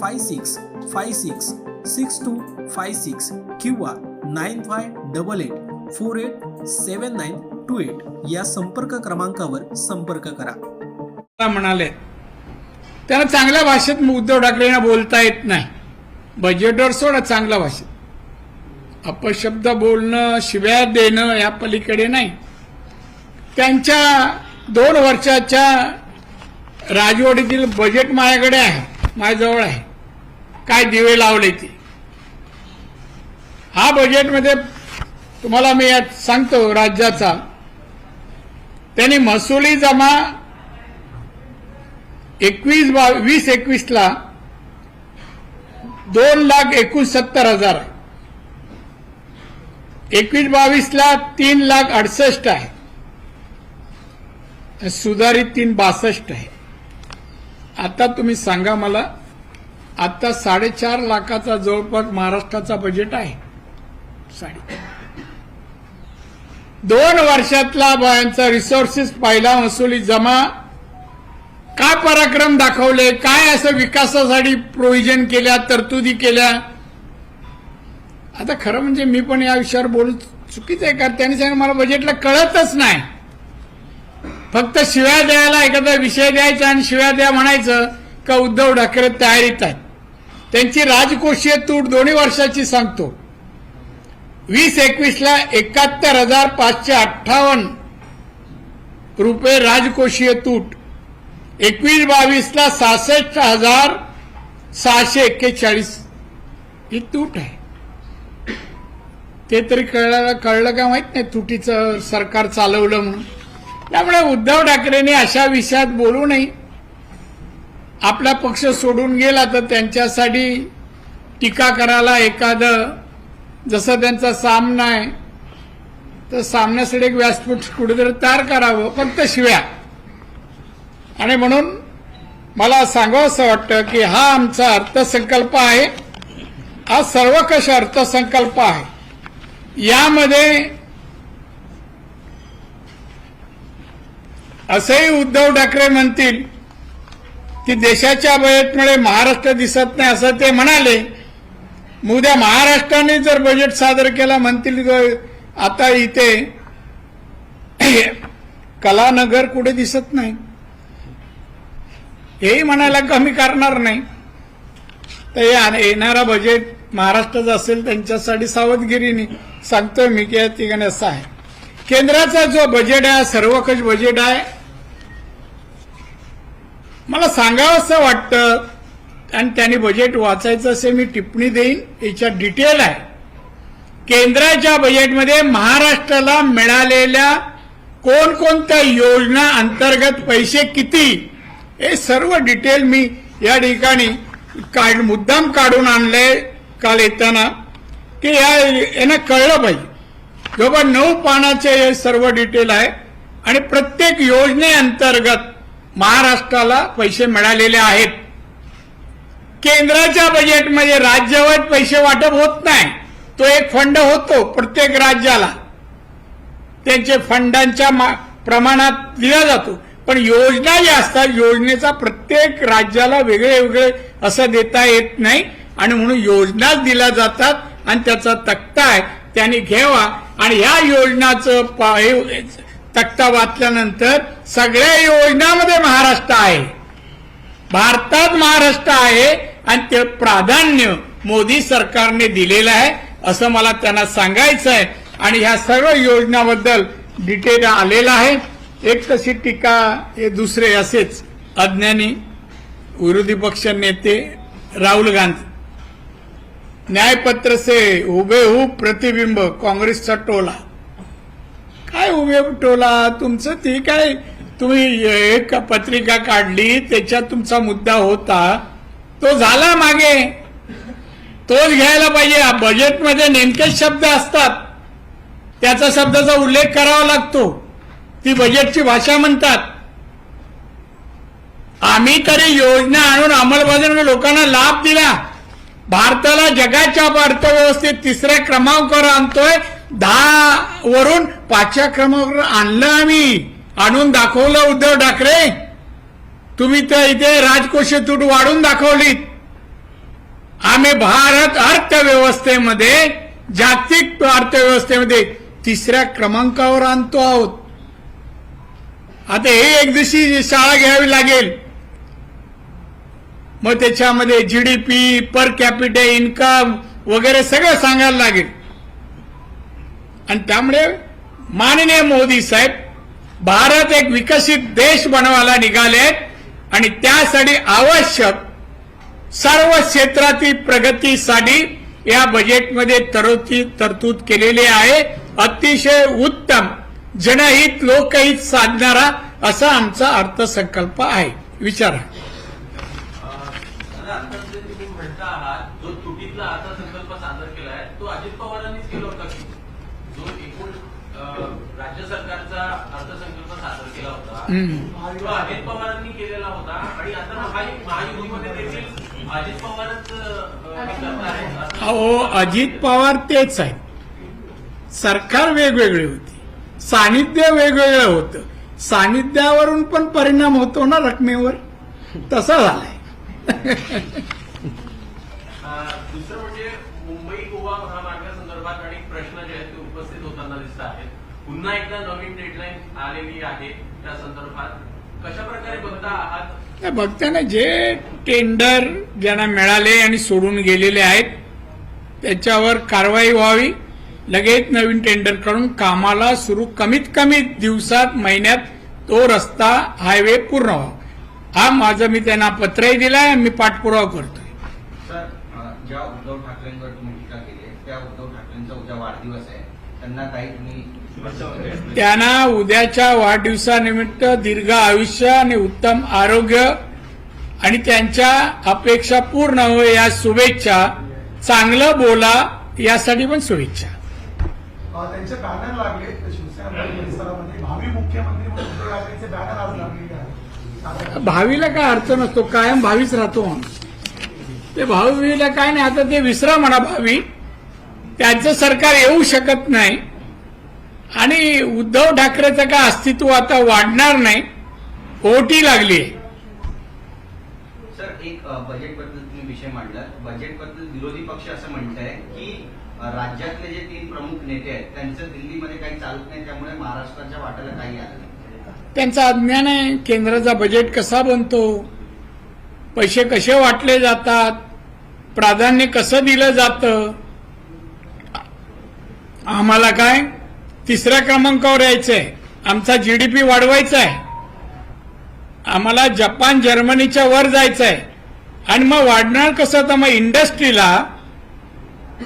five six five six six two five six किंवा nine five double eight four eight seven nine two eight या संपर्क क्रमांकावर संपर्क करा. म्हणाले त्यांना चांगल्या भाषेत उद्धव ठाकरेंना बोलता येत नाही. बजेटवर सोडा चांगल्या भाषेत. अपशब्द बोलणं शिव्या देणं या पलीकडे नाही. त्यांच्या दोन वर्षाच्या राजवाडीतील बजेट माझ्याकडे आहे. माझ्याजवळ आहे. काय दिवे लावले ते? हा बजेटमध्ये तुम्हाला मी यात सांगतो राज्याचा. त्यांनी महसुली जमा एकवीस बा वीस एकवीसला दोन लाख एकोणसत्तर हजार आहे. एकवीस बावीसला तीन लाख अडसष्ट आहे. सुधारित तीन बासष्ट आहे. आता तुम्ही सांगा मला आता साडेचार लाखाचा जवळपास महाराष्ट्राचा बजेट आहे. साडे दोन वर्षातला यांचा रिसोर्सेस पहिला वसुली जमा. काय पराक्रम दाखवले? काय असं विकासासाठी प्रोव्हिजन केल्या तरतुदी केल्या? आता खरं म्हणजे मी पण या विषयावर बोलू चुकीचं आहे कारण त्यांनी सांगितलं मला बजेटला कळतच नाही. फक्त शिव्या द्यायला एखादा विषय द्यायचा आणि शिव्या द्या म्हणायचं का उद्धव ठाकरे तयारीत आहेत. त्यांची राजकोषीय तूट दोन्ही वर्षाची सांगतो. वीस एकवीसला एकाहत्तर हजार पाचशे अठ्ठावन्न रुपये राजकोषीय तूट. एकवीस बावीसला सहासष्ट हजार सहाशे एक्केचाळीस ही तूट आहे. ते तरी कळलं कळलं का माहीत नाही? तुटीचं सरकार चालवलं म्हणून. त्यामुळे उद्धव ठाकरेंनी अशा विषयात बोलू नये. आपला पक्ष सोडून गेला तर त्यांच्यासाठी टीका करायला एखादं जसं त्यांचा सामना आहे तर सामन्यासाठी एक व्यासपीठ कुठेतरी तयार करावं फक्त शिव्या. आणि म्हणून मला सांगावं असं वाटतं की हा आमचा अर्थसंकल्प आहे. हा सर्वकष अर्थसंकल्प आहे. यामध्ये असंही उद्धव ठाकरे म्हणतील की देशाच्या बजेटमुळे महाराष्ट्र दिसत नाही असं ते म्हणाले. उद्या महाराष्ट्राने जर बजेट सादर केला म्हणतील ग- आता इथे कलानगर कुठे दिसत नाही. हेही म्हणायला कमी करणार नाही. तर येणारा बजेट महाराष्ट्राचा असेल त्यांच्यासाठी सावधगिरीने सांगतोय मी की या ठिकाणी असं आहे. केंद्राचा जो बजेट आहे सर्वकष बजेट आहे. मला सांगावं असं वाटतं आणि त्यांनी बजेट वाचायचं असे मी टिप्पणी देईन. याच्यात डिटेल आहे. केंद्राच्या बजेटमध्ये महाराष्ट्राला मिळालेल्या कोणकोणत्या योजना अंतर्गत पैसे किती हे सर्व डिटेल मी या ठिकाणी काढ मुद्दाम काढून आणले काल येताना की या यांना कळलं पाहिजे. जवळ नऊ पानाचे हे सर्व डिटेल आहे. आणि प्रत्येक योजनेअंतर्गत महाराष्ट्राला पैसे मिळालेले आहेत. केंद्राच्या बजेटमध्ये राज्यावर पैसे वाटप होत नाही. तो एक फंड होतो प्रत्येक राज्याला. त्यांचे फंडांच्या मा- प्रमाणात दिला जातो. पण योजना ज्या असतात योजनेचा प्रत्येक राज्याला वेगळे वेगळे असं देता येत नाही. आणि म्हणून योजनाच दिल्या जातात आणि त्याचा तक्ता आहे. त्यांनी घ्यावा. आणि ह्या योजनाचं हे तक्ता वाचल्यानंतर सगळ्या योजनामध्ये महाराष्ट्र आहे. भारतात महाराष्ट्र आहे आणि ते प्राधान्य मोदी सरकारने दिलेलं आहे असं मला त्यांना सांगायचं आहे आणि ह्या सर्व योजनाबद्दल डिटेल आलेलं आहे. एक तशी टीका हे दुसरे असेच. अज्ञानी विरोधी पक्ष नेते राहुल गांधी. न्यायपत्र से हुबेहूब प्रतिबिंब काँग्रेसचा टोला. काय उभे टोला? तुमचं ते काय? तुम्ही एक पत्रिका काढली त्याच्यात तुमचा मुद्दा होता. तो झाला मागे. तोच घ्यायला पाहिजे. बजेटमध्ये नेमकेच शब्द असतात. त्याचा शब्दाचा उल्लेख करावा लागतो. ती बजेटची भाषा म्हणतात. आम्ही तरी योजना आणून अंमलबजावणी लोकांना लाभ दिला. भारताला जगाच्या अर्थव्यवस्थेत तिसऱ्या क्रमांकावर आणतोय. दहा वरून पाचव्या क्रमांकावर आणलं आम्ही. आणून दाखवलं उद्धव ठाकरे. तुम्ही तर इथे राजकोषीय तूट वाढून दाखवलीत. आम्ही भारत अर्थव्यवस्थेमध्ये जागतिक अर्थव्यवस्थेमध्ये तिसऱ्या क्रमांकावर आणतो आहोत. आता हे एक दिवशी शाळा घ्यावी लागेल. मग त्याच्यामध्ये जीडीपी पर कॅपिटल इन्कम वगैरे सगळं सांगायला लागेल. आणि त्यामुळे माननीय मोदी साहेब भारत एक विकसित देश बनवायला निघालेत आणि त्यासाठी आवश्यक सर्व क्षेत्रातील प्रगतीसाठी या बजेटमध्ये तरतूद तरतूद केलेली आहे. अतिशय उत्तम जनहित लोकहित साधणारा असा आमचा अर्थसंकल्प आहे. विचारा दादा, आता जे तुम्ही म्हणता आहात जो तुटीतला अर्थसंकल्प सादर केलाय तो अजित पवारांनीच केला होता की जो एकूण अं, राज्य सरकारचा अर्थसंकल्प सादर केला होता. हम्म. तो अजित पवारांनी केलेला होता. आणि आता महायु- महायुतीमध्ये देखील अजित पवारच हे अहो अजित पवार तेच आहेत. सरकार वेगवेगळे होते. सानिध्य वेगवेगळं होतं. सानिध्यावरून पण परिणाम होतो ना रकमेवर? तसा झालाय. दुसरं म्हणजे मुंबई गोवा महामार्गासंदर्भात अनेक प्रश्न जे आहेत ते उपस्थित होताना दिसत आहेत. पुन्हा एकदा नवीन डेडलाईन आलेली आहे त्या संदर्भात. कशा प्रकारे बघता आहात? बघताना जे टेंडर ज्यांना मिळाले आणि सोडून गेलेले आहेत त्याच्यावर कारवाई व्हावी लगेच नवीन टेंडर करून कामाला सुरू कमीत कमी दिवसात महिन्यात तो रस्ता हायवे पूर्ण व्हावा. हा माझं मी त्यांना पत्रही दिलाय मी पाठपुरावा करतोय. सर ज्या उद्धव ठाकरेंवर तुम्ही टीका केली त्या उद्धव ठाकरेंचा उद्या वाढदिवस आहे. त्यांना काही तुम्ही त्यांना उद्याच्या वाढदिवसानिमित्त दीर्घ आयुष्य आणि उत्तम आरोग्य आणि त्यांच्या अपेक्षा पूर्ण हो या शुभेच्छा. चांगलं बोला यासाठी पण शुभेच्छा. त्यांचे बॅनर लागले. शिवसेना परिसरामध्ये. भावी मुख्यमंत्री म्हणून उद्धव ठाकरेंचे बॅनर आज लागलेले आहेत. भावीला काय अर्थ नसतो. कायम भावीच राहतो ते भावीला काय नाही. आता ते विसरा म्हणा भावी. त्यांचं सरकार येऊ शकत नाही. आणि उद्धव ठाकरेचं काय अस्तित्व आता वाढणार नाही ओटी लागली आहे. सर एक तुम्ही विषय मांडला बजेटबद्दल विरोधी पक्ष असं म्हणत आहे की राज्यातले जे तीन प्रमुख नेते आहेत त्यांचं दिल्लीमध्ये काही चालत नाही त्यामुळे महाराष्ट्राच्या वाट्याला काही आलं नाही. त्यांचं अज्ञान आहे. केंद्राचा बजेट कसा बनतो? पैसे कसे वाटले जातात? प्राधान्य कसं दिलं जातं? आम्हाला काय? तिसऱ्या क्रमांकावर यायचंय. आमचा जीडीपी वाढवायचा आहे आम्हाला जपान जर्मनीच्या वर जायचंय. आणि मग वाढणार कसं? तर मग इंडस्ट्रीला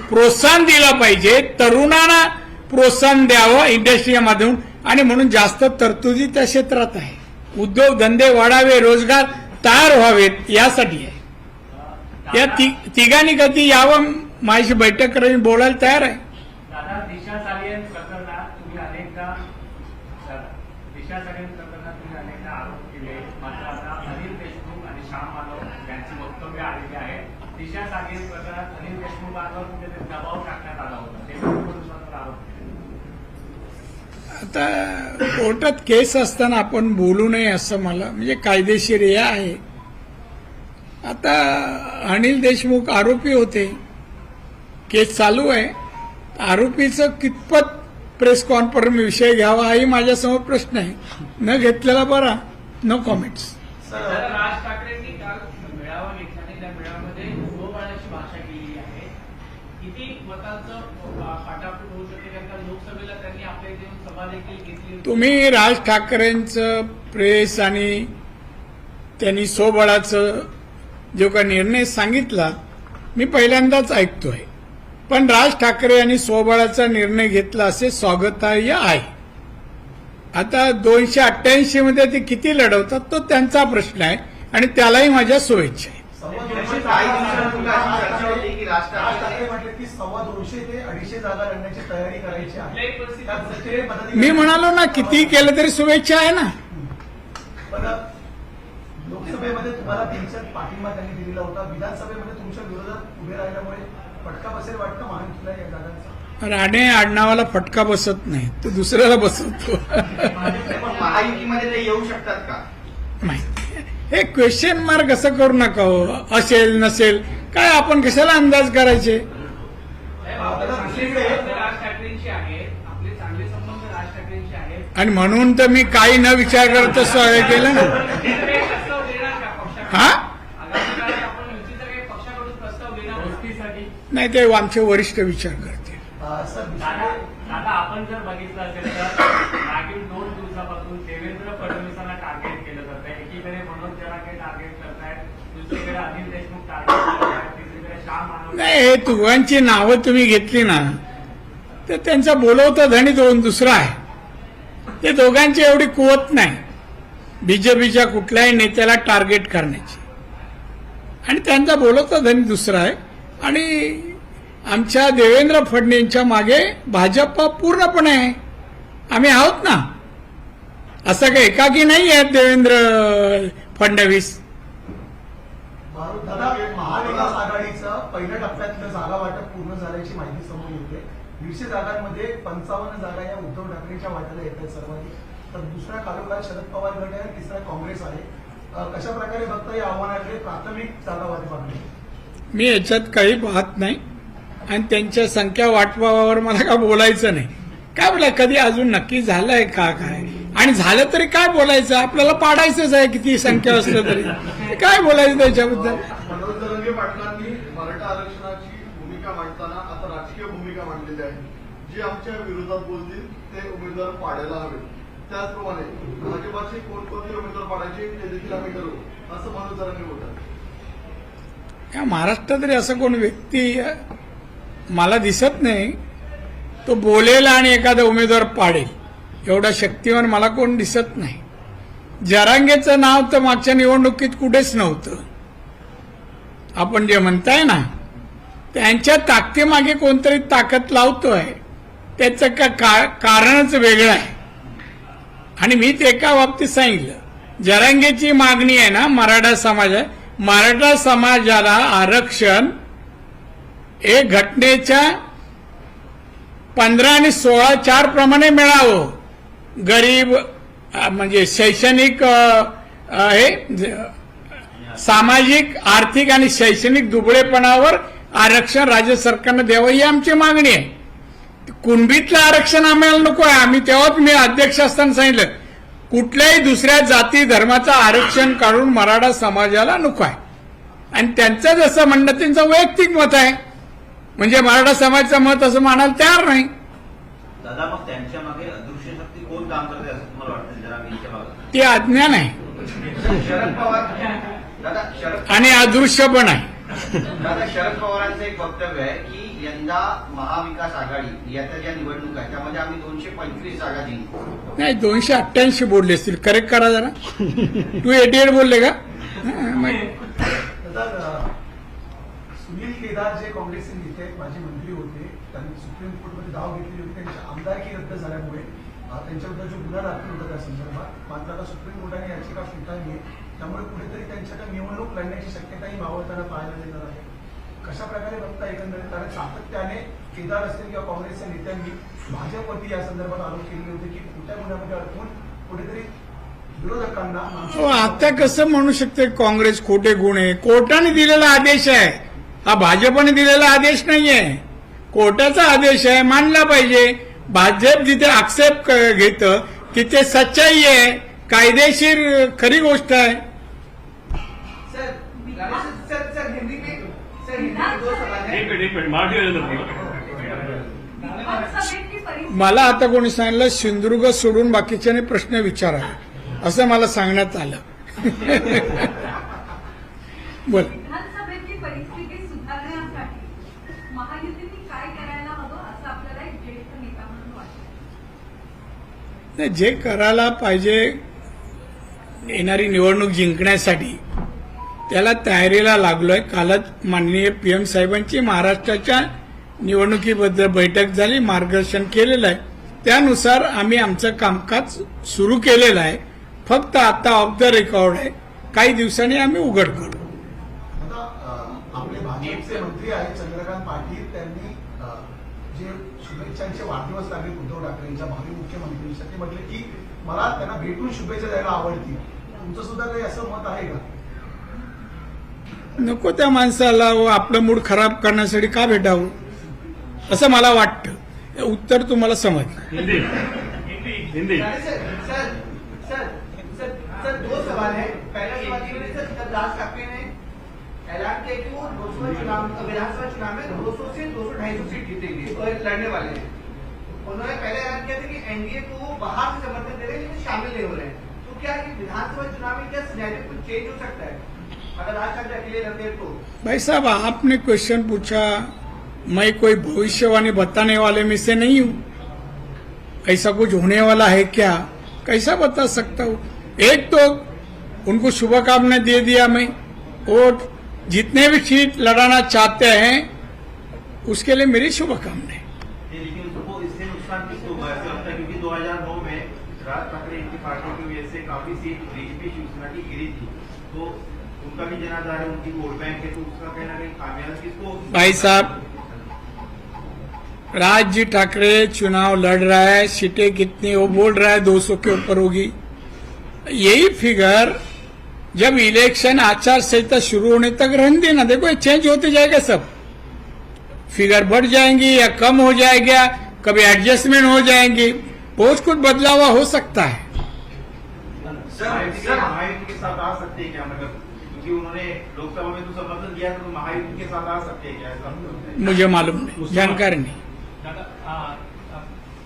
प्रोत्साहन दिलं पाहिजे. तरुणांना प्रोत्साहन द्यावं इंडस्ट्रीमधून आणि म्हणून जास्त तरतुदी त्या क्षेत्रात आहे. उद्योग धंदे वाढावे रोजगार तयार व्हावेत यासाठी आहे. या ती तिघांनी कधी यावं? माझी बैठक करावी बोलायला तयार आहे. दादा दिशा सालियन प्रकरणात तुम्ही अनेकदा दिशा सालियन प्रकरणात तुम्ही अनेकदा आरोप केले. मात्र आता अनिल देशमुख आणि श्याम माधव यांची वक्तव्य आलेली आहे. दिशा सालियन प्रकरणात अनिल देशमुखांवर कुठेतरी दबाव टाकण्यात आला होता. ते पोलिसांवर आरोप केले. आता कोर्टात केस असताना आपण बोलू नये असं मला म्हणजे कायदेशीर हे आहे. आता अनिल देशमुख आरोपी होते. केस चालू आहे. आरोपीचं कितपत प्रेस कॉन्फरन्स विषय घ्यावा हाही माझ्यासमोर प्रश्न आहे. न घेतलेला बरा नो कॉमेंट्स सर तर राज ठाकरेंनी काल मेळावा घेतला आणि त्या मेळाव्यामध्ये गोबाळाची भाषा केलेली आहे. किती मतांचं पाठापूट होऊ शकते कारण का लोकसभेला त्यांनी आपल्या इथे येऊन सभा देखील घेतली होती. तुम्ही राज ठाकरेंचं प्रेस आणि त्यांनी सोबळाचं जो का निर्णय सांगितला मी पहिल्यांदाच ऐकतोय. पण राज ठाकरे यांनी सोबळाचा निर्णय घेतला असे स्वागतार्ह आहे. आता दोनशे अठ्ठ्याऐंशी मध्ये ते किती लढवतात तो त्यांचा प्रश्न आहे आणि त्यालाही माझ्या शुभेच्छा आहे. मी म्हणालो ना किती केलं तरी शुभेच्छा आहे ना. लोकसभेमध्ये तुम्हाला त्यांच्यात पाठिंबा त्यांनी दिलेला होता. विधानसभेमध्ये तुमच्या विरोधात उभे राहिल्यामुळे फटका बसेल वाटतं महायुतीला या जागांचा? राणे आडनावाला फटका बसत नाही तो दुसऱ्याला बसवतो पण महायुतीमध्ये ते येऊ शकतात का? माहिती हे क्वेश्चन मार्क असं करू नका हो. असेल नसेल काय आपण कशाला अंदाज करायचे? आणि म्हणून तर मी काही न विचार करत स्वागत केलं ना. हा? नाही ते आमचे वरिष्ठ विचार करतील. दादा आपण जर बघितलं असेल तर मागील दोन दिवसापासून देवेंद्र फडणवीसांना टार्गेट केलं जात आहे. एकीकडे मनोज जरांगे टार्गेट करतायत दुसरीकडे अनिल देशमुख टार्गेट करतायत तिसरीकडे नाही हे दोघांची नावं तुम्ही घेतली ना तर त्यांचा बोलवता धणी दोन दुसरा आहे. ते दोघांची एवढी कुवत नाही. बीजेपीच्या कुठल्याही नेत्याला टार्गेट करण्याची. आणि त्यांचा बोलवता धनी दुसरा आहे. आणि आमच्या देवेंद्र फडणवीसच्या मागे भाजप पूर्णपणे आहे आम्ही आहोत ना? असं काही एकाकी नाही आहेत देवेंद्र फडणवीस. महाविकास आघाडीचं पहिल्या टप्प्यातलं जागा वाटप पूर्ण झाल्याची माहिती समोर येते. दीडशे जागांमध्ये पंचावन्न जागा या उद्धव ठाकरेच्या वाट्याला येत आहेत सर्वांनी. तर दुसऱ्या खालोखाल शरद पवार गट आहे तिसरा काँग्रेस आहे. कशा प्रकारे फक्त या आव्हानाकडे प्राथमिक जागा वाटपाकडे? मी याच्यात काही पाहत नाही. आणि त्यांच्या संख्या वाटपावर मला का बोलायचं नाही? काय बोला कधी अजून नक्की झालंय का काय? आणि झालं तरी काय बोलायचं? आपल्याला पाडायचंच आहे किती संख्या असलं तरी. काय बोलायचं त्याच्याबद्दल? मराठा आरक्षणाची भूमिका मांडताना आता राजकीय भूमिका मांडलेली आहे. जी आमच्या विरोधात बोलतील ते उमेदवार पाडायला हवे त्याचप्रमाणे भाजपाचे कोणकोणते उमेदवार पाडायचे ते देखील आम्ही करू असं मनोज जरंगे बोलतात. या महाराष्ट्रात तरी असं कोण व्यक्ती मला दिसत नाही. तो बोलेल आणि एखादा उमेदवार पाडेल एवढा शक्तिवान मला कोण दिसत नाही. जरांगेचं नाव तर मागच्या निवडणुकीत कुठेच नव्हतं. आपण जे म्हणताय ना त्यांच्या ताकदीमागे कोणतरी ताकद लावतोय त्याचं का का- कारणच वेगळं आहे. आणि मी ते एका बाबतीत सांगितलं. जरांगेची मागणी आहे ना मराठा समाज मराठा समाजाला आरक्षण हे घटनेच्या पंधरा आणि सोळा चार प्रमाणे मिळावं. गरीब म्हणजे शैक्षणिक हे सामाजिक आर्थिक आणि शैक्षणिक दुबळेपणावर आरक्षण राज्य सरकारनं द्यावं ही आमची मागणी आहे. कुणबीतलं आरक्षण आम्हाला नको आहे आम्ही तेव्हाच मी अध्यक्ष असताना सांगितलं कुठल्याही दुसऱ्या जाती धर्माचं आरक्षण काढून मराठा समाजाला नको आहे. आणि त्यांचं जसं म्हणणं त्यांचं वैयक्तिक मत आहे. म्हणजे मराठा समाजाचं मत असं मानायला तयार नाही. दादा मग त्यांच्या मागे अदृश्य शक्ती कोण काम करते असं तुम्हाला वाटतं? ते अज्ञान आहे आणि अदृश्य पण आहे. दादा शरद पवारांचं एक वक्तव्य आहे की यंदा महाविकास आघाडी याच्या ज्या निवडणूक आहे त्यामध्ये आम्ही दोनशे पंचवीस जागा जिंकू. नाही दोनशे अठ्ठ्याऐंशी बोलले असतील. करेक्ट करा जरा. टू एटी एट बोलले का? सुनील केदार जे काँग्रेसचे नेते आहेत माजी मंत्री होते त्यांनी सुप्रीम कोर्टमध्ये धाव घेतली होती. त्यांची आमदारकी रद्द झाल्यामुळे त्यांच्याबद्दल जो गुन्हा दाखल होता त्या संदर्भात. मात्र आता सुप्रीम कोर्टाने याचिका स्वीकारली आहे. त्यामुळे कुठेतरी त्यांच्याकडे निवडणूक लढण्याची शक्यताही मावळताना पाहायला मिळणार आहे. कशा प्रकारे बघता एकंदरीत? कारण सातत्याने केदार असतील किंवा काँग्रेसच्या नेत्यांनी भाजपवरती या संदर्भात आरोप केले होते की खोट्या गुन्ह्यामध्ये अडकून कुठेतरी विरोधकांना हो, आता कसं म्हणू शकते? काँग्रेस खोटे गुण आहे. कोर्टाने दिलेला आदेश आहे. हा भाजपने दिलेला आदेश नाहीये. कोर्टाचा आदेश आहे मानला पाहिजे. भाजप जिथे आक्षेप घेतं तिथे सच्चाई आहे. कायदेशीर खरी गोष्ट आहे. सर सर सर हिंदी में सर हिंदी में दो सवाल है। एक मिनिट एक मिनिट मराठी मध्ये बोला. विधानसभेतली परिस्थिती मला आता कोणी सांगितलं सिंधुदुर्ग सोडून बाकीच्याने प्रश्न विचारा. असं मला सांगण्यात आलं. बोल. नाही, जे करायला पाहिजे येणारी निवडणूक जिंकण्यासाठी त्याला तयारीला लागलोय. कालच माननीय पीएम साहेबांची महाराष्ट्राच्या निवडणुकीबद्दल बैठक झाली मार्गदर्शन केलेलं आहे. त्यानुसार आम्ही आमचं कामकाज सुरू केलेलं आहे. फक्त आता ऑफ द रेकॉर्ड आहे. काही दिवसांनी आम्ही उघड करू. आपले भाजपचे मंत्री आहेत चंद्रकांत पाटील त्यांनी जे शुभेच्छांचे वाढदिवस लागले उद्धव ठाकरेंच्या भावी मुख्यमंत्रीसाठी म्हटले की मला त्यांना भेटून शुभेच्छा द्यायला आवडतील. तुमचं सुद्धा काही असं मत आहे का? नको त्या माणसाला व आपलं मूड खराब करण्यासाठी का भेटावं? असं मला वाटतं. हे उत्तर तुम्हाला समजलं. Hindi. Hindi. Sir sir sir sir sir दो सवाल है. पहला सवाल ये है सर राज ठाकरे ने ऐलान किया कि वो दो चुनाव विधानसभा चुनाव में दो सौ से दो सौ ढाई सौ सीट जीतेंगे और लड़ने वाले हैं। उन्होंने पहले ऐलान किया था कि एनडीए को वो बाहर से समर्थन दे रहे हैं लेकिन शामिल नहीं हो रहे हैं। तो क्या विधानसभा चुनाव में क्या सिनेरियो कुछ चेंज हो सकता है? तो? भाई साहब, आपने क्वेश्चन पूछा, मैं कोई भविष्यवाणी बताने वाले में से नहीं हूँ। ऐसा कुछ होने वाला है क्या? कैसा बता सकता हूँ? एक तो उनको शुभकामनाएँ दे दिया मैं, और जितने भी सीट लड़ाना चाहते हैं, उसके लिए मेरी शुभकामनाएँ ये लेकिन उसको इससे नुकसान किसको होगा ऐसा लगता है क्योंकि 2009 में राज ठाकरे इनकी पार्टी की वजह से काफ़ी सीट बीजेपी शिवसेना की गिरी थी तो उनका भी जनाधार है उनकी वोट बैंक है तो उसका कहीं ना कहीं खामियाजा किसको होगी? भाई साहब राज ठाकरे चुनाव लड़ रहा है सीटें कितनी वो बोल रहा है 200 के ऊपर होगी। यही फिगर जब इलेक्शन आचार संहिता शुरू होने तक रहने देना देखो ये चेंज होते जाएगा सब। फिगर बढ़ जाएँगी या कम हो जाएगा कभी एडजस्टमेंट हो जाएँगी बहुत कुछ बदलाव हो सकता है। महायुति के महायुति के साथ आ सकते हैं क्या मतलब क्योंकि उन्होंने लोकसभा में तो समर्थन तो महायुति के साथ आ सकते हैं क्या मुझे मालूम नहीं जानकारी नहीं।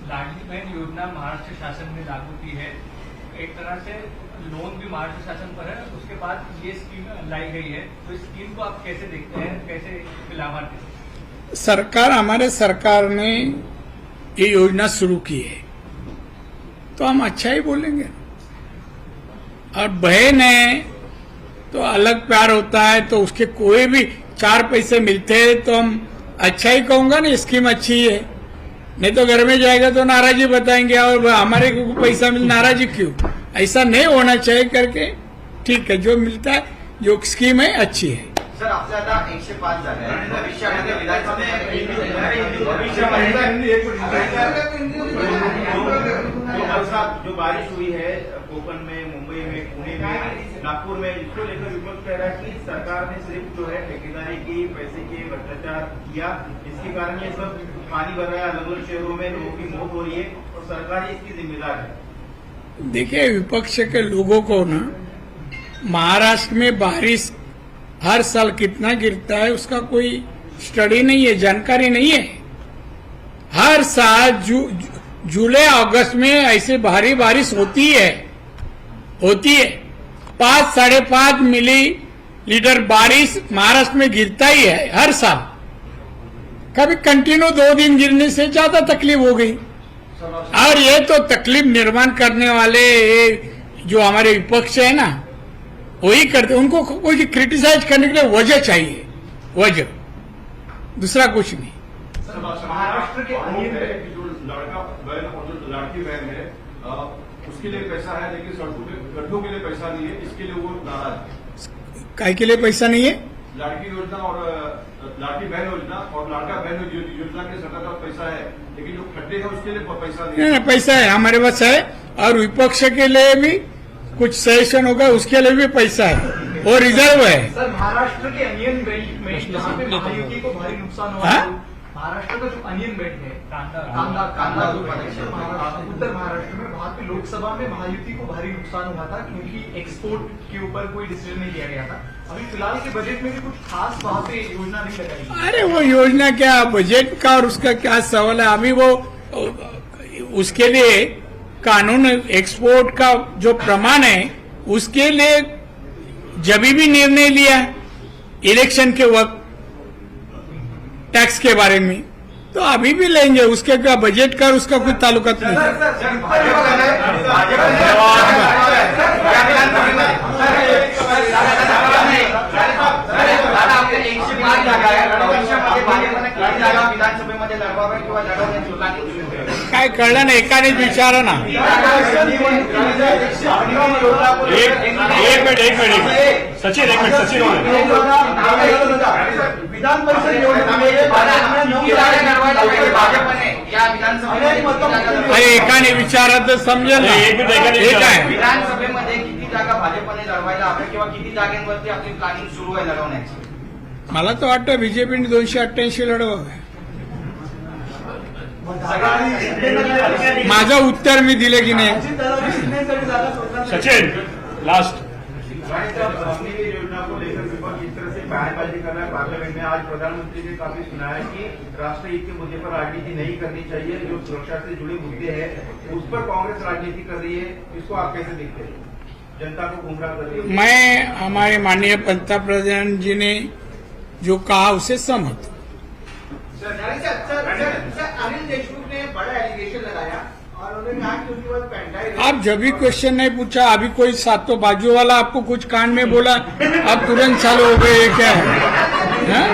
लाडली बहन योजना महाराष्ट्र शासन ने लागू की है। एक तरह से लोन भी महाराष्ट्र शासन पर है उसके बाद ये स्कीम लाई गई है। तो इस स्कीम को आप कैसे देखते हैं? कैसे लाभार्थी सरकार हमारे सरकार ने ये योजना शुरू की है। तो हम अच्छा ही बोलेंगे। और बहन है तो अलग प्यार होता है तो उसके कोई भी चार पैसे मिलते हैं तो हम अच्छा ही कहूँगा ना स्कीम अच्छी है। नहीं तो घर में जाएगा तो नाराजी बताएँगे और हमारे को पैसा मिल नाराजी क्यों? ऐसा नहीं होना चाहिए करके ठीक है जो मिलता है जो स्कीम है अच्छी है। सर आपसे आता एकशे पाच झाले भविष्यामध्ये विधानसभा जो जो बारिश हुई है कोकण में मुंबई में पुणे में नागपुर में इसको है कि सरकार ने सिर्फ़ जो है ठेकेदारी की पैसे के भ्रष्टाचार किया। इसके कारण ये सब पानी भर रहा है अलग अलग शहरों में लोगों की मौत हो रही है और सरकार इसकी जिम्मेदार है। देखिए विपक्ष के लोगों को ना महाराष्ट्र में बारिश हर साल कितना गिरता है उसका कोई स्टडी नहीं है जानकारी नहीं है। हर साल जू, जू, जुलाई अगस्त में ऐसे भारी बारिश होती है होती है। पाँच साढ़े पाँच मिली लीटर बारिश महाराष्ट्र में गिरता ही है, हर साल। कभी कंटिन्यू दो दिन गिरने से ज़्यादा तकलीफ़ हो गई। और ये तो तकलीफ़ निर्माण करने वाले जो हमारे विपक्ष है ना, वही करते, उनको कोई क्रिटिसाइज करने के लिए वजह चाहिए, वजह। दूसरा कुछ नहीं। महाराष्ट्र के जो लड़का, बहन और जो लड़की बहन है उसके लिए पैसा है, लेकिन सड़कों के गड्ढों के लिए पैसा नहीं है, इसके लिए वो नाराज़ है। काय के लिए पैसा नहीं है लाड़की योजना और लाड़की बहन योजना और लाड़का बहन योजना के सरकार का पैसा है लेकिन जो खड्डे हैं उसके लिए पैसा नहीं नहीं नहीं, पैसा है हमारे पास है और विपक्ष के लिए भी कुछ सेशन होगा उसके लिए भी पैसा है वो रिज़र्व है। सर महाराष्ट्र के अनियन बेल्ट में जहाँ पे महायुति को भारी नुकसान हुआ हाँ? महाराष्ट्र का जो अनियन बेल्ट है कांदा कांदा कांदा उत्तर महाराष्ट्र में लोकसभा में महायुति को भारी नुकसान हुआ था, क्योंकि एक्सपोर्ट के ऊपर कोई डिसीज़न नहीं लिया गया था। अभी फ़िलहाल के बजट में भी कुछ खास वहाँ पे योजना नहीं लगाई गई। अरे, वो योजना क्या? बजट का और उसका क्या सवाल है? अभी वो, उसके लिए कानून एक्सपोर्ट का जो प्रमाण है, उसके लिए जब भी निर्णय लिया इलेक्शन के वक्त टैक्स के बारे में। तो अभी भी लेंगे उसके क्या बजट का उसका कोई ताल्लुकात नहीं? काय कळलं ना एकानेच विचारा ना एक एक मिनिट एक मिनिट. सचिन एक मिनिट सचिन विधान परिषद एकाने विचारा तर समजेल एक मिनिट, एकाने विधानसभेमध्ये किती जागा भाजपने लढवायला हव्या किंवा किती जागांवरती आपली प्लॅनिंग सुरू आहे लढवण्याची? मला तर वाटतं बीजेपीने दोनशे अठ्ठ्याऐंशी लढवावं. माझं उत्तर मी दिले की नाही. सचिन लास्ट अपनी योजना को लेकर विपक्ष इस तरह से बयानबाजी कर रहा है पार्लियामेंट में आज प्रधानमंत्री ने काफ़ी सुनाया कि राष्ट्र हित के मुद्दे पर राजनीति नहीं करनी चाहिए जो सुरक्षा से जुड़े मुद्दे हैं उस पर कांग्रेस राजनीति कर रही है। इसको आप कैसे देखते हैं जनता को गुमराह कर रही है मैं हमारे माननीय पंता प्रधान जी ने जो कहा उसे सहमत सर अनिल देशमुख ने बड़ा एलिगेशन लगाया और उन्होंने कहा कि उनके पास पेंटाइल आप जब भी क्वेश्चन नहीं पूछा, अभी कोई सातों बाजू वाला आपको कुछ कान में बोला, अब तुरंत चालू हो गए क्या है? हाँ?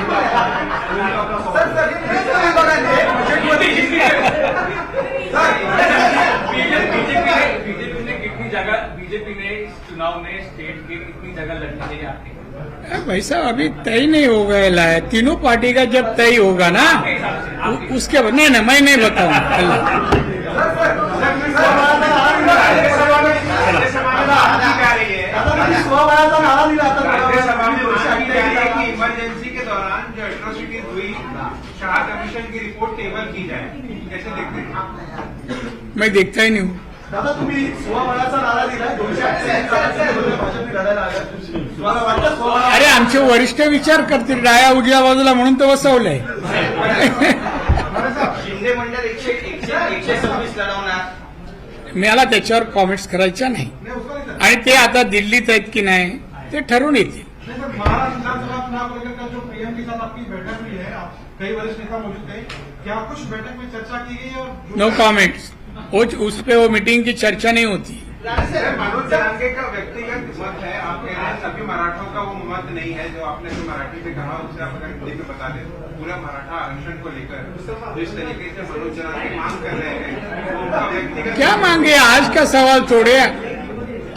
ने ने चुनाव में लिए आते भाई साहब, अभी तय नहीं हो गया है तीनों पार्टी का जब तय होगा ना उसके नहीं नहीं, मैं नहीं बताऊँगा। स्वबळाचा नारा दिला आता है कि इमरजेंसी के दौरान जो एट्रोसिटीज हुई शाह कमीशन की रिपोर्ट टेबल की जाए कैसे देखते हैं मैं देखता ही नहीं. हूँ दादा तुम्ही स्वबळाचा नारा दिला दोनशे अरे आमचे वरिष्ठ विचार करतील. डाया उजव्या बाजूला म्हणून तर बसवलंय शिंदे मंडळ एकशे सव्वीस लढवणार. मला त्याच्यावर कॉमेंट्स करायच्या नाही नहीं उसको नहीं सर आणि ते आता दिल्लीत आहेत की नाही ते ठरवून येतील. नहीं सर महाराष्ट्र विधानसभा चुनाव को लेकर कल जो पीएम के साथ आपकी बैठक हुई है आप कई वरिष्ठ नेता मौजूद थे क्या कुछ बैठक में चर्चा की गई और जो- नो कॉमेंट्स वो उस पे वो मीटिंग की चर्चा नहीं होती। सर, मनोज जरांगे का व्यक्तिगत मत है आप कह रहे हैं सभी मराठों का वो मत नहीं है जो आपने जो मराठी में कहा उससे आप अगर हिंदी में बता दें पूरा मराठा आरक्षण को लेकर जिस तरीके से मनोज जरांगे मांग कर रहे हैं वो उनका व्यक्तिगत क्या मांगे आज का सवाल? छोड़े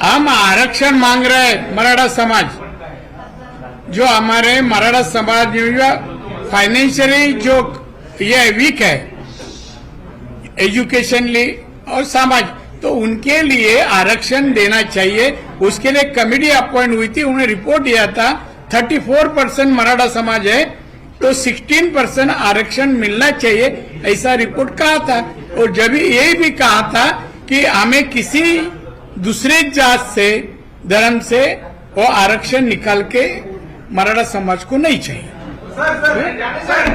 हम आरक्षण मांग रहे हैं मराठा समाज। जो हमारे मराठा समाज फाइनेंशियली जो ये वीक है एजुकेशनली और समाज तो उनके लिए आरक्षण देना चाहिए। उसके लिए कमेटी अपॉइंट हुई थी उन्हें रिपोर्ट दिया था 34 परसेंट मराठा समाज है तो 16 परसेंट आरक्षण मिलना चाहिए। ऐसा रिपोर्ट कहा था। और जब ये भी कहा था कि हमें किसी दूसरे जात से धर्म से वो आरक्षण निकाल के मराठा समाज को नहीं चाहिए। सर सर सर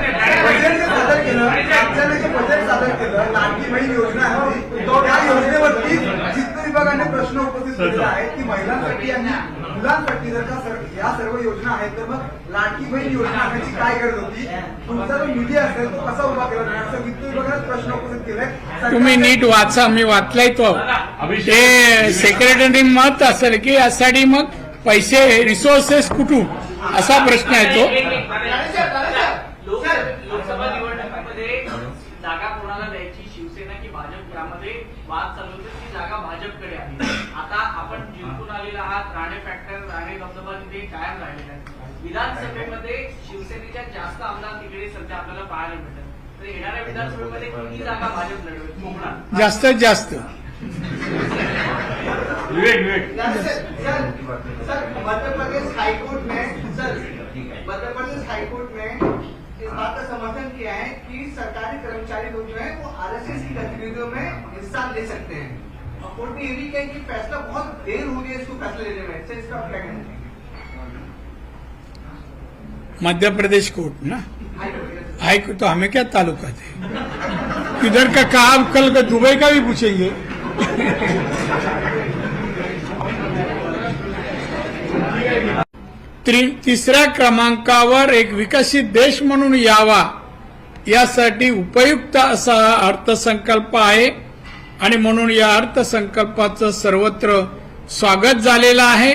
बजेट जे सादर केलं. राज्याने जे बजेट सादर केलं लाडकी बहीण योजना त्या योजनेवरती वित्त विभागाने प्रश्न उपस्थित केलेला आहे की महिलांसाठी आणि मुलांसाठी जर का सर या सर्व योजना आहेत तर मग लाडकी बहीण योजना आणायची काय गरज होती? तुमचा जो निधी असेल तो कसा उभा केला जाणार? असं वित्त विभागाने प्रश्न उपस्थित केलाय तुम्ही नीट वाचा मी वाचलाय तो. ते सेक्रेटरी मत असेल की यासाठी मग पैसे रिसोर्सेस कुठून? असा प्रश्न आहे तो. लोकसभा निवडणुकीमध्ये जागा कोणाला द्यायची? शिवसेना की भाजप? यामध्ये वाद चालू होते ती जागा भाजपकडे आली आता आपण जिंकून आलेला आहात राणे फॅक्टर राणे धबधबा तिथे कायम राहिलेला आहे विधानसभेमध्ये शिवसेनेच्या जास्त आमदार तिकडे सध्या आपल्याला पाहायला मिळतात तर येणाऱ्या विधानसभेमध्ये किती जागा भाजप लढवेल? कोकणात. जास्तीत जास्त. Sir sir Madhya Pradesh high court high court में इस बात का समर्थन किया है कि सरकारी कर्मचारी लोग जो है वो आरएसएस की गतिविधियों में हिस्सा ले सकते हैं। और कोर्ट ने ये भी कहा कि फैसला बहुत देर हो गया इसको फैसला लेने में। सर इसका क्या कहना मध्य प्रदेश कोर्ट ना? हाईकोर्ट हाई कोर्ट तो हमें क्या ताल्लुका थे इधर का काम कल का दुबई का भी पूछेंगे। तिसऱ्या क्रमांकावर एक विकसित देश म्हणून यावा. यासाठी उपयुक्त असा हा अर्थसंकल्प आहे. आणि म्हणून या अर्थसंकल्पाचं सर्वत्र स्वागत झालेलं आहे.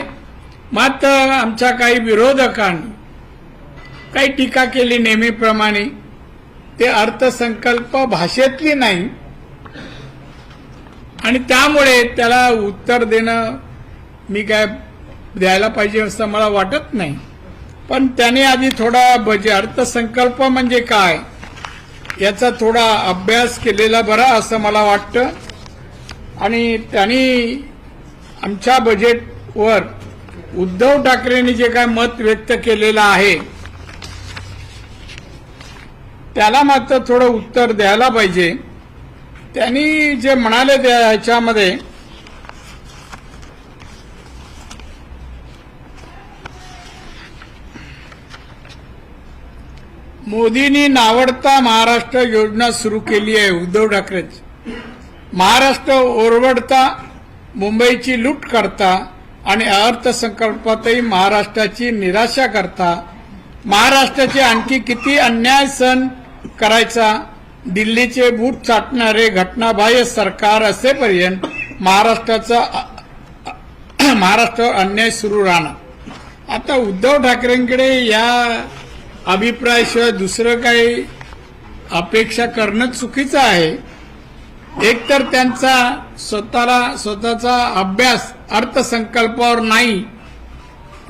मात्र आमच्या काही विरोधकांनी काही टीका केली नेहमीप्रमाणे. ते अर्थसंकल्प भाषेतली नाही. आणि त्यामुळे त्याला उत्तर देणं मी काय द्यायला पाहिजे असं मला वाटत नाही. पण त्याने आधी थोडा बजे अर्थसंकल्प म्हणजे काय याचा थोडा अभ्यास केलेला बरा असं मला वाटतं. आणि त्यांनी आमच्या बजेटवर उद्धव ठाकरेंनी जे काय मत व्यक्त केलेलं आहे त्याला मात्र थोडं उत्तर द्यायला पाहिजे. त्यांनी जे म्हणाले त्या मोदींनी नावडता महाराष्ट्र योजना सुरू केली आहे उद्धव ठाकरेची. महाराष्ट्र ओरवडता मुंबईची लूट करता आणि अर्थसंकल्पातही महाराष्ट्राची निराशा करता. महाराष्ट्राचे आणखी किती अन्याय सहन करायचा? दिल्लीचे बूट चाटणारे घटनाबाह्य सरकार असेपर्यंत महाराष्ट्राचा महाराष्ट्रावर अन्याय सुरू राहणार. आता उद्धव ठाकरेंकडे या अभिप्रायाशिवाय दुसरं काही अपेक्षा करणं चुकीचं आहे. एकतर त्यांचा स्वतःला स्वतःचा अभ्यास अर्थसंकल्पावर नाही.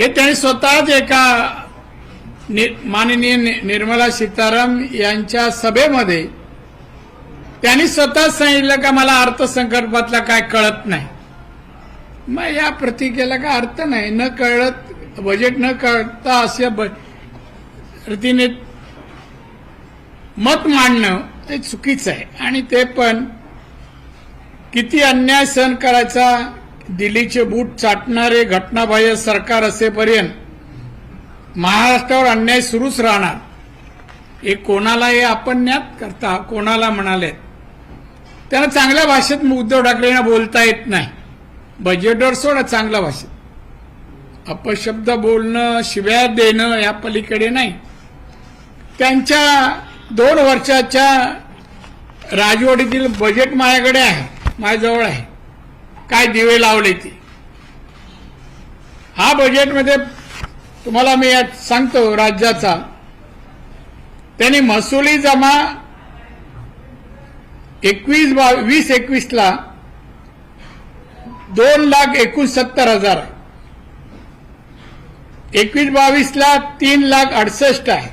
हे त्यांनी स्वतःच एका नि- माननीय नि- निर्मला सीताराम यांच्या सभेमध्ये त्यांनी स्वतःच सांगितलं का मला अर्थसंकल्पातला काय कळत नाही. मग या प्रतिकेला काय अर्थ नाही. न कळत बजेट न कळता असे ब- रीतीने मत मांडणं ते चुकीचं आहे. आणि ते पण किती अन्याय सहन करायचा दिल्लीचे बूट चाटणारे घटनाबाह्य सरकार असेपर्यंत महाराष्ट्रावर अन्याय सुरूच राहणार. हे कोणाला हे आपण ज्ञात करता कोणाला म्हणाले त्यांना चांगल्या भाषेत उद्धव ठाकरेंना बोलता येत नाही. बजेटवर सोडा चांगल्या भाषेत. अपशब्द बोलणं शिव्या देणं या पलीकडे नाही. त्यांच्या दोन वर्षाच्या राजवाडीतील बजेट माझ्याकडे आहे माझ्याजवळ आहे. काय दिवे लावले ते. हा बजेटमध्ये तुम्हाला मी यात सांगतो राज्याचा. त्यांनी महसुली जमा एकवीस बा वीस एकवीसला दोन लाख एकोणसत्तर हजार एकवीस बावीसला तीन लाख अडसष्ट आहे.